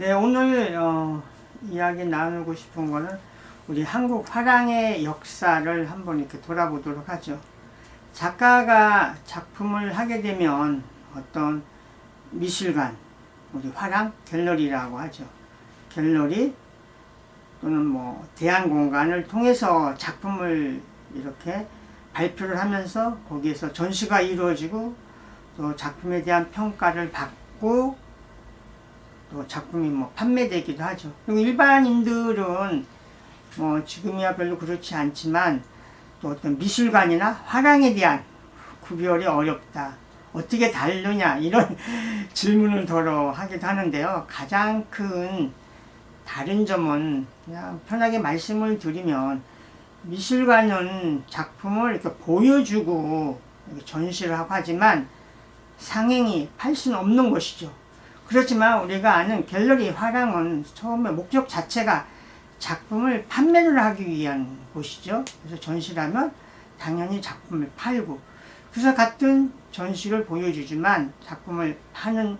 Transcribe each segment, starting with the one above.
네, 오늘 어, 이야기 나누고 싶은 거는 우리 한국 화랑의 역사를 한번 이렇게 돌아보도록 하죠. 작가가 작품을 하게 되면 어떤 미술관, 우리 화랑 갤러리라고 하죠. 갤러리 또는 뭐 대안공간을 통해서 작품을 이렇게 발표를 하면서 거기에서 전시가 이루어지고 또 작품에 대한 평가를 받고 또 작품이 뭐 판매되기도 하죠. 그리고 일반인들은 뭐 지금이야 별로 그렇지 않지만 또 어떤 미술관이나 화랑에 대한 구별이 어렵다. 어떻게 다르냐 이런 질문을 더러 하기도 하는데요. 가장 큰 다른 점은 그냥 편하게 말씀을 드리면 미술관은 작품을 이렇게 보여주고 전시를 하고 하지만 상행이 팔 수는 없는 것이죠. 그렇지만 우리가 아는 갤러리 화랑은 처음에 목적 자체가 작품을 판매를 하기 위한 곳이죠. 그래서 전시를 하면 당연히 작품을 팔고 그래서 같은 전시를 보여주지만 작품을 파는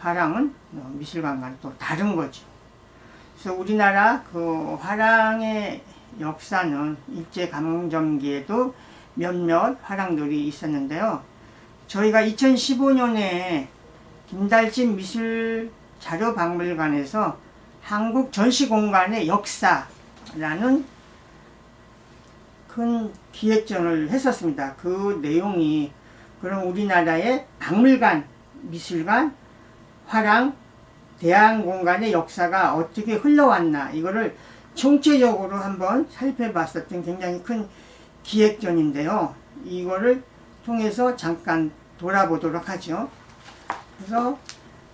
화랑은 어, 미술관과는 또 다른 거죠. 그래서 우리나라 그 화랑의 역사는 일제 강점기에도 몇몇 화랑들이 있었는데요. 저희가 2015년에 김달진 미술 자료 박물관에서 한국 전시 공간의 역사라는 큰 기획전을 했었습니다. 그 내용이 그럼 우리나라의 박물관, 미술관, 화랑, 대한 공간의 역사가 어떻게 흘러왔나 이거를 총체적으로 한번 살펴봤었던 굉장히 큰 기획전인데요. 이거를 통해서 잠깐 돌아보도록 하죠. 그래서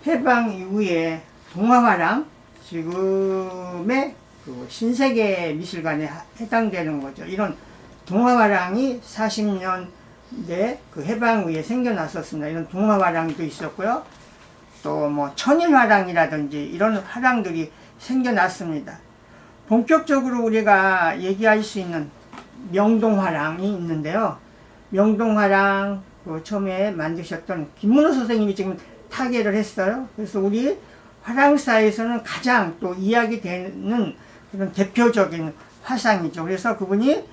해방 이후에 동화화랑 지금의 그 신세계 미술관에 하- 해당되는 거죠. 이런 동화화랑이 40년대 그 해방 후에 생겨났었습니다. 이런 동화화랑도 있었고요. 또 뭐 천일화랑이라든지 이런 화랑들이 생겨났습니다. 본격적으로 우리가 얘기할 수 있는 명동화랑이 있는데요. 명동화랑 그 처음에 만드셨던 김문호 선생님이 지금 타계를 했어요. 그래서 우리 화랑사에서는 가장 또 이야기되는 그런 대표적인 화상이죠. 그래서 그분이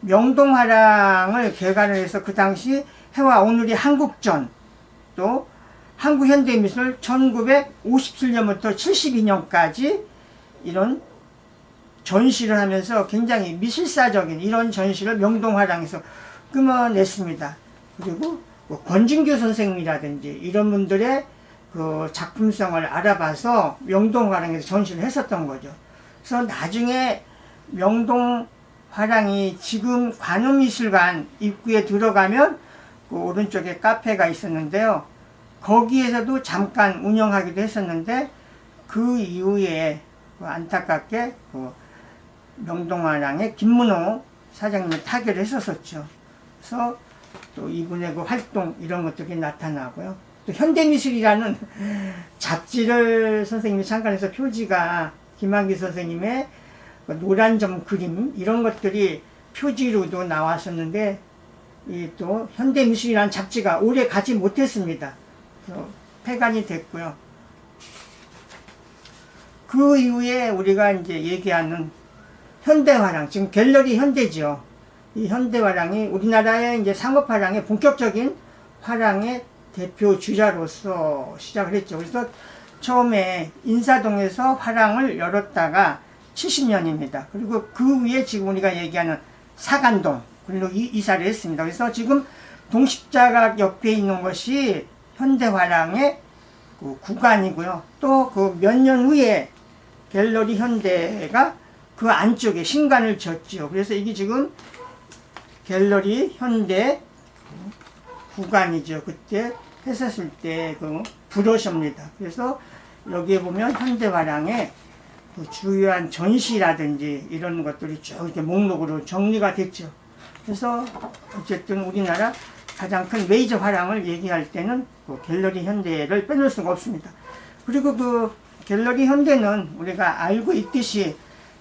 명동화랑을 개관을 해서 그 당시 해와 오늘이 한국전 또 한국현대미술 1957년부터 72년까지 이런 전시를 하면서 굉장히 미술사적인 이런 전시를 명동화랑에서 끊어냈습니다. 그리고 뭐 권진규 선생님이라든지 이런 분들의 그 작품성을 알아봐서 명동화랑에서 전시를 했었던 거죠. 그래서 나중에 명동화랑이 지금 관음미술관 입구에 들어가면 그 오른쪽에 카페가 있었는데요. 거기에서도 잠깐 운영하기도 했었는데 그 이후에 그 안타깝게 그 명동화랑의 김문호 사장님을 타결을 했었었죠. 그래서 또 이분의 그 활동 이런 것들이 나타나고요. 또 현대미술이라는 잡지를 선생님이 창간해서 표지가 김한기 선생님의 그 노란 점 그림 이런 것들이 표지로도 나왔었는데 이 또 현대미술이라는 잡지가 오래 가지 못했습니다. 그래서 폐간이 됐고요. 그 이후에 우리가 이제 얘기하는 현대화랑 지금 갤러리 현대죠. 이 현대 화랑이 우리나라의 이제 상업 화랑의 본격적인 화랑의 대표 주자로서 시작을 했죠. 그래서 처음에 인사동에서 화랑을 열었다가 70년입니다. 그리고 그 후에 지금 우리가 얘기하는 사간동 그리고 이, 이사를 했습니다. 그래서 지금 동십자가 옆에 있는 것이 현대화랑의 그 구간이고요. 또 그 몇 년 후에 갤러리 현대가 그 안쪽에 신관을 졌죠. 그래서 이게 지금 갤러리 현대 구간이죠. 그때 했었을 때 그 브러셔입니다. 그래서 여기에 보면 현대화랑의 그 주요한 전시라든지 이런 것들이 쭉 이렇게 목록으로 정리가 됐죠. 그래서 어쨌든 우리나라 가장 큰 메이저 화랑을 얘기할 때는 그 갤러리 현대를 빼놓을 수가 없습니다. 그리고 그 갤러리 현대는 우리가 알고 있듯이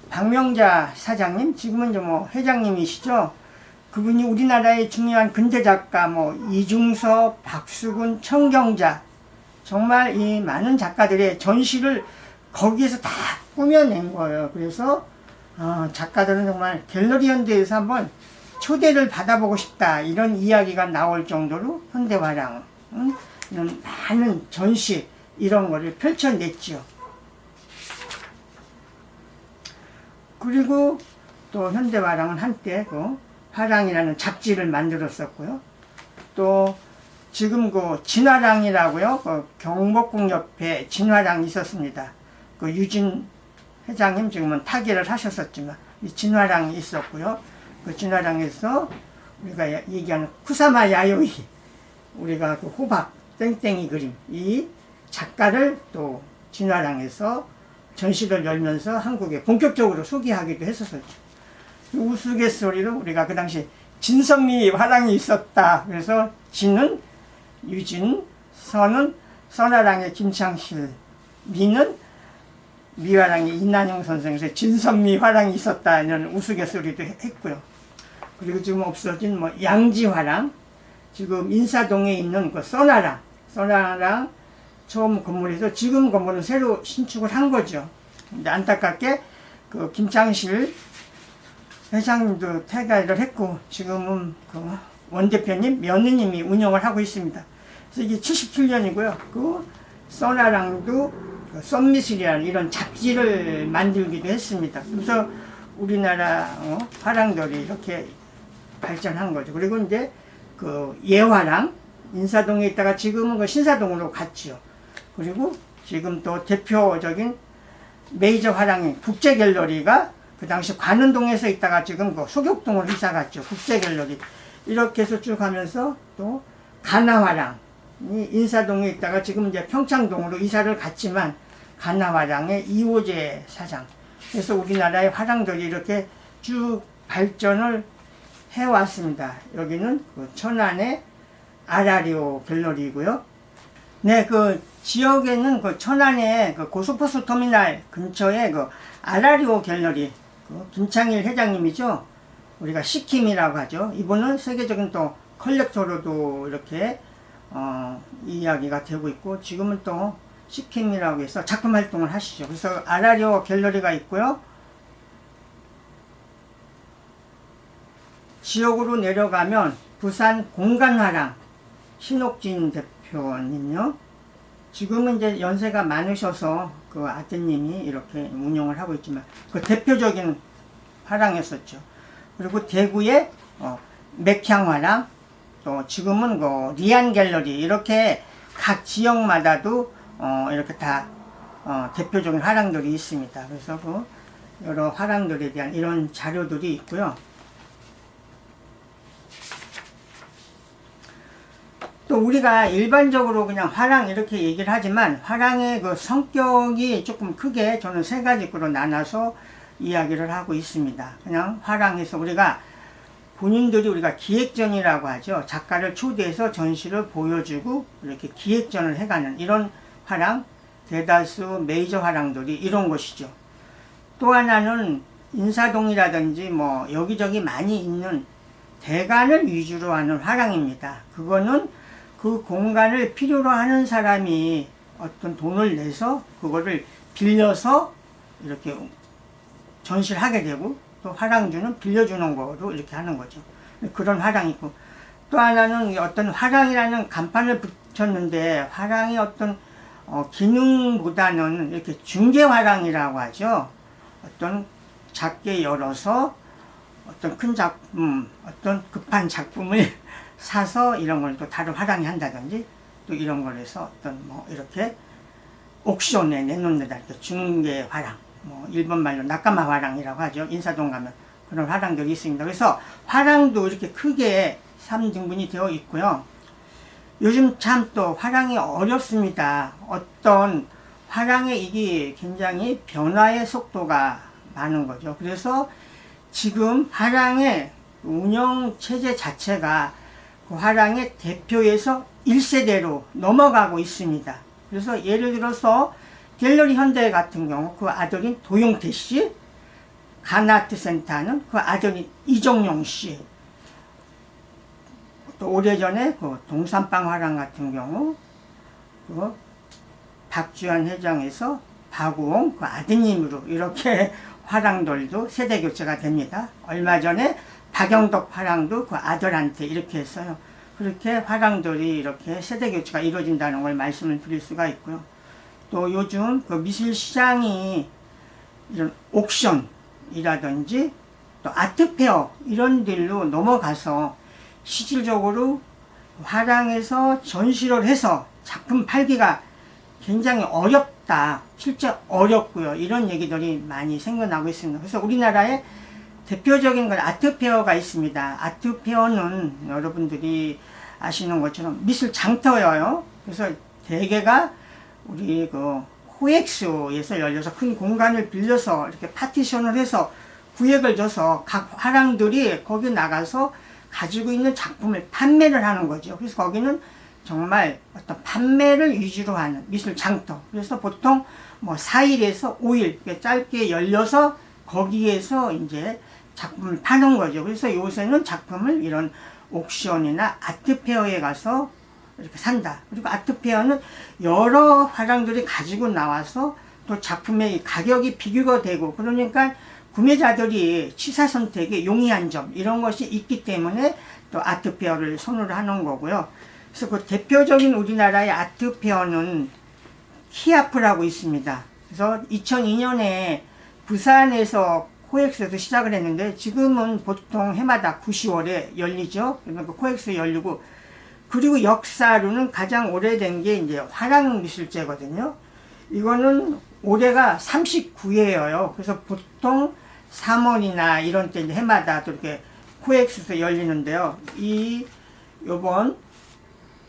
박명자 사장님, 지금은 뭐 회장님이시죠. 그분이 우리나라의 중요한 근대 작가 뭐 이중섭, 박수근, 청경자 정말 이 많은 작가들의 전시를 거기에서 다 꾸며낸 거예요. 그래서 어, 작가들은 정말 갤러리 현대에서 한번 초대를 받아보고 싶다 이런 이야기가 나올 정도로 현대화랑 음, 이런 많은 전시 이런 거를 펼쳐냈죠. 그리고 또 현대화랑은 한때 그 화랑이라는 잡지를 만들었었고요. 또 지금 그 진화랑이라고요. 그 경복궁 옆에 진화랑이 있었습니다. 그 유진 회장님 지금은 타계를 하셨었지만 이 진화랑이 있었고요. 그 진화랑에서 우리가 야- 얘기하는 쿠사마 야요이 우리가 그 호박 땡땡이 그림 이 작가를 또 진화랑에서 전시를 열면서 한국에 본격적으로 소개하기도 했었었죠. 그 우스갯소리로 우리가 그 당시 진선미 화랑이 있었다. 그래서 진은 유진, 선은 선화랑의 김창실, 미는 미화랑의 이난영 선생에서 진선미 화랑이 있었다. 이런 우스갯소리도 했고요. 그리고 지금 없어진 뭐 양지화랑, 지금 인사동에 있는 그 써나랑, 써나랑 처음 건물에서 지금 건물은 새로 신축을 한 거죠. 근데 안타깝게 그 김창실 회장님도 퇴가를 했고 지금은 그 원 대표님 며느님이 운영을 하고 있습니다. 그래서 이게 77년이고요. 그 써나랑도 그 썸미술이라는 이런 잡지를 만들기도 했습니다. 그래서 우리나라 어, 화랑들이 이렇게 발전한 거죠. 그리고 이제 그 예화랑 인사동에 있다가 지금은 그 신사동으로 갔지요. 그리고 지금 또 대표적인 메이저 화랑인 국제갤러리가 그 당시 관운동에서 있다가 지금 그 소격동으로 이사 갔죠. 국제갤러리. 이렇게 해서 쭉 하면서 또 가나화랑이 인사동에 있다가 지금 이제 평창동으로 이사를 갔지만 가나화랑의 이호재 사장. 그래서 우리나라의 화랑들이 이렇게 쭉 발전을 해왔습니다. 여기는 그 천안의 아라리오 갤러리고요. 네, 그 지역에는 그 천안의 그 고속버스 터미널 근처에 그 아라리오 갤러리 그 김창일 회장님이죠. 우리가 시킴이라고 하죠. 이분은 세계적인 또 컬렉터로도 이렇게 어, 이야기가 되고 있고 지금은 또 시킴이라고 해서 작품 활동을 하시죠. 그래서 아라리오 갤러리가 있고요. 지역으로 내려가면 부산 공간화랑 신옥진 대표님요. 지금은 이제 연세가 많으셔서 그 아드님이 이렇게 운영을 하고 있지만 그 대표적인 화랑이었었죠. 그리고 대구의 어, 맥향화랑 또 지금은 그 리안 갤러리 이렇게 각 지역마다도 어, 이렇게 다 어, 대표적인 화랑들이 있습니다. 그래서 그 여러 화랑들에 대한 이런 자료들이 있고요. 또 우리가 일반적으로 그냥 화랑 이렇게 얘기를 하지만 화랑의 그 성격이 조금 크게 저는 세 가지로 나눠서 이야기를 하고 있습니다. 그냥 화랑에서 우리가 본인들이 우리가 기획전이라고 하죠. 작가를 초대해서 전시를 보여주고 이렇게 기획전을 해가는 이런 화랑, 대다수 메이저 화랑들이 이런 것이죠. 또 하나는 인사동이라든지 뭐 여기저기 많이 있는 대관을 위주로 하는 화랑입니다. 그거는 그 공간을 필요로 하는 사람이 어떤 돈을 내서 그거를 빌려서 이렇게 전시를 하게 되고 또 화랑주는 빌려주는 거로 이렇게 하는 거죠. 그런 화랑이 있고 또 하나는 어떤 화랑이라는 간판을 붙였는데 화랑이 어떤 어, 기능보다는 이렇게 중개 화랑이라고 하죠. 어떤 작게 열어서 어떤 큰 작품, 어떤 급한 작품을 사서 이런 걸 또 다른 화랑이 한다든지 또 이런 걸 해서 어떤 뭐 이렇게 옥션에 내놓는 데다 이렇게 중개 화랑, 뭐 일본 말로 낙가마 화랑이라고 하죠. 인사동 가면 그런 화랑들이 있습니다. 그래서 화랑도 이렇게 크게 3등분이 되어 있고요. 요즘 참 또 화랑이 어렵습니다. 어떤 화랑의 이게 굉장히 변화의 속도가 많은 거죠. 그래서 지금 화랑의 운영 체제 자체가 그 화랑의 대표에서 1세대로 넘어가고 있습니다. 그래서 예를 들어서 갤러리 현대 같은 경우 그 아들인 도용태 씨, 가나트 센터는 그 아들인 이정용 씨, 또 오래전에 그 동산빵 화랑 같은 경우 그 박주현 회장에서 박우홍 그 아드님으로 이렇게 화랑들도 세대 교체가 됩니다. 얼마 전에 박영덕 화랑도 그 아들한테 이렇게 했어요. 그렇게 화랑들이 이렇게 세대 교체가 이루어진다는 걸 말씀을 드릴 수가 있고요. 또 요즘 그 미술 시장이 이런 옥션이라든지 또 아트페어 이런 데로 넘어가서 실질적으로 화랑에서 전시를 해서 작품 팔기가 굉장히 어렵다. 실제 어렵고요. 이런 얘기들이 많이 생겨나고 있습니다. 그래서 우리나라에 대표적인 건 아트페어가 있습니다. 아트페어는 여러분들이 아시는 것처럼 미술 장터예요. 그래서 대개가 우리 그 코엑스에서 열려서 큰 공간을 빌려서 이렇게 파티션을 해서 구획을 줘서 각 화랑들이 거기 나가서 가지고 있는 작품을 판매를 하는 거죠. 그래서 거기는 정말 어떤 판매를 위주로 하는 미술 장터. 그래서 보통 뭐 4일에서 5일 짧게 열려서 거기에서 이제 작품을 파는 거죠. 그래서 요새는 작품을 이런 옥션이나 아트페어에 가서 이렇게 산다. 그리고 아트페어는 여러 화랑들이 가지고 나와서 또 작품의 이 가격이 비교가 되고 그러니까 구매자들이 취사 선택에 용이한 점 이런 것이 있기 때문에 또 아트페어를 선호를 하는 거고요. 그래서 그 대표적인 우리나라의 아트페어는 키아프라고 있습니다. 그래서 2002년에 부산에서 코엑스에서 시작을 했는데 지금은 보통 해마다 9, 10월에 열리죠. 그러니까 코엑스 열리고 그리고 역사로는 가장 오래된 게 이제 화랑미술제거든요. 이거는 올해가 39회예요. 그래서 보통 3월이나 이런 때 이제 해마다 또 이렇게 코엑스에서 열리는데요. 이 요번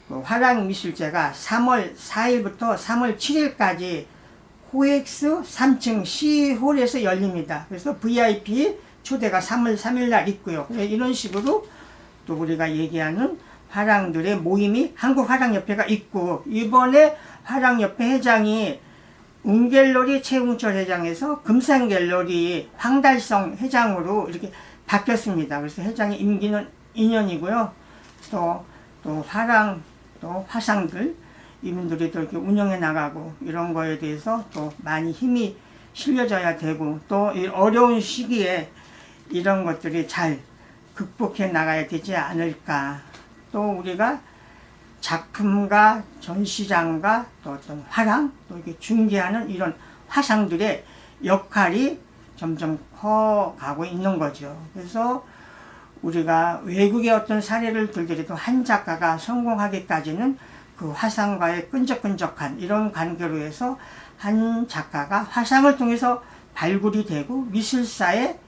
그 화랑미술제가 3월 4일부터 3월 7일까지 코엑스 3층 C홀에서 열립니다. 그래서 VIP 초대가 3월 3일 날 있고요. 그래서 이런 식으로 또 우리가 얘기하는 화랑들의 모임이 한국화랑협회가 있고 이번에 화랑협회 회장이 웅갤러리 최웅철 회장에서 금산갤러리 황달성 회장으로 이렇게 바뀌었습니다. 그래서 회장의 임기는 2년이고요. 또, 또 화랑, 또 화상들, 이분들이 또 이렇게 운영해 나가고 이런 거에 대해서 또 많이 힘이 실려져야 되고 또 이 어려운 시기에 이런 것들이 잘 극복해 나가야 되지 않을까. 또 우리가 작품과 전시장과 또 어떤 화랑 또 이렇게 중개하는 이런 화상들의 역할이 점점 커가고 있는 거죠. 그래서 우리가 외국의 어떤 사례를 들더라도 한 작가가 성공하기까지는 그 화상과의 끈적끈적한 이런 관계로 해서 한 작가가 화상을 통해서 발굴이 되고 미술사에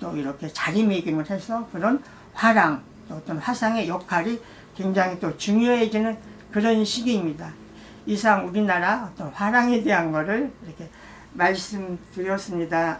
또 이렇게 자리매김을 해서 그런 화랑 또 어떤 화상의 역할이 굉장히 또 중요해지는 그런 시기입니다. 이상 우리나라 어떤 화랑에 대한 거를 이렇게 말씀드렸습니다.